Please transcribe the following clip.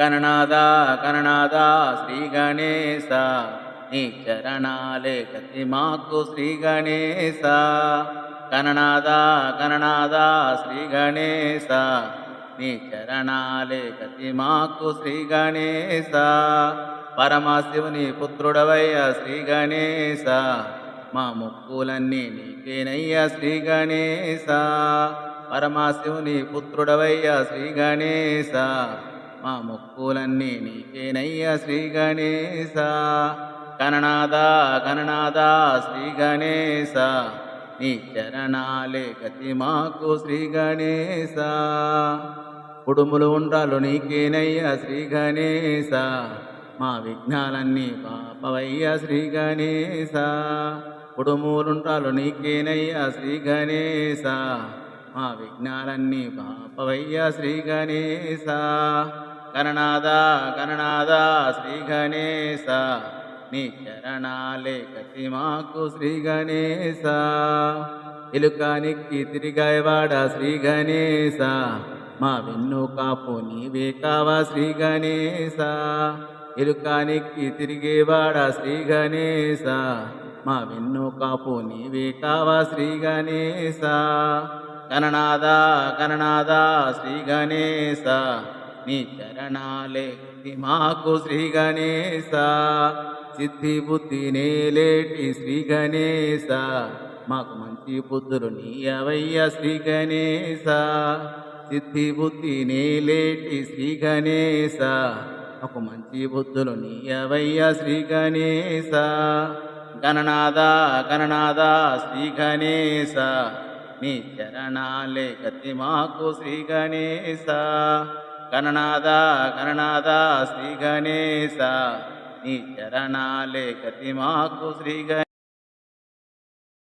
గణనాద గణనాద శ్రీ గణేశ. నీ చరణాలే గతి మాకు శ్రీ గణేశ. గణనాద గణనాద శ్రీ గణేశ. నీ చరణాలే గతి మాకు శ్రీ గణేశ. పరమశివుని పుత్రుడవయ్య శ్రీ గణేశ. మా ముక్కులన్నీ నీకేనయ్య శ్రీ గణేశ. పరమశివుని పుత్రుడవయ్య శ్రీ గణేశ. మా ముక్కులన్నీ నీకేనయ్య శ్రీ గణేశ. కననాథ కననాథ శ్రీ గణేశ. నీ చరణాలే గతి మాకు శ్రీ గణేశ. కుడుములు ఉండాలు నీకేనయ్య శ్రీ గణేశ. మా విఘ్నాలన్నీ పాపవయ్య శ్రీ గణేశ. కుడుములుండ్రాలు నీకేనయ్య శ్రీ గణేశ. మా విఘ్నాలన్నీ పాపవయ్య శ్రీ గణేశ. గణనాద గణనాద శ్రీ గణేశ. నీ చరణాలే గతి మాకు శ్రీ గణేశ. ఇలుకానికి తిరిగాయవాడ శ్రీ గణేశ. మా వెన్ను కాపు నీవే కావా శ్రీ గణేశ. ఇలుకానికి తిరిగేవాడ శ్రీ గణేశ. మా వెన్ను కాపు నీవే కావా శ్రీ గణేశ. కననాదా కననాదా శ్రీ గణేశ నీ చరణాలే మాకు శ్రీ గణేశ సిద్ధి బుద్ధి నేలేటి శ్రీ గణేశ మాకు మంచి బుద్ధులు నీ అవయ్య శ్రీ గణేశ సిద్ధి బుద్ధి నేలేటి శ్రీ గణేశ మాకు మంచి బుద్ధులు నీ అవయ్య శ్రీ గణేశ గణనాథ గణనాథ శ్రీ గణేశ నీ చరణాలే గతి మాకు శ్రీ గణేశ. గణనాద గణనాద శ్రీ గణేశ. నీ చరణాలే గతి మాకు శ్రీ గణేశ.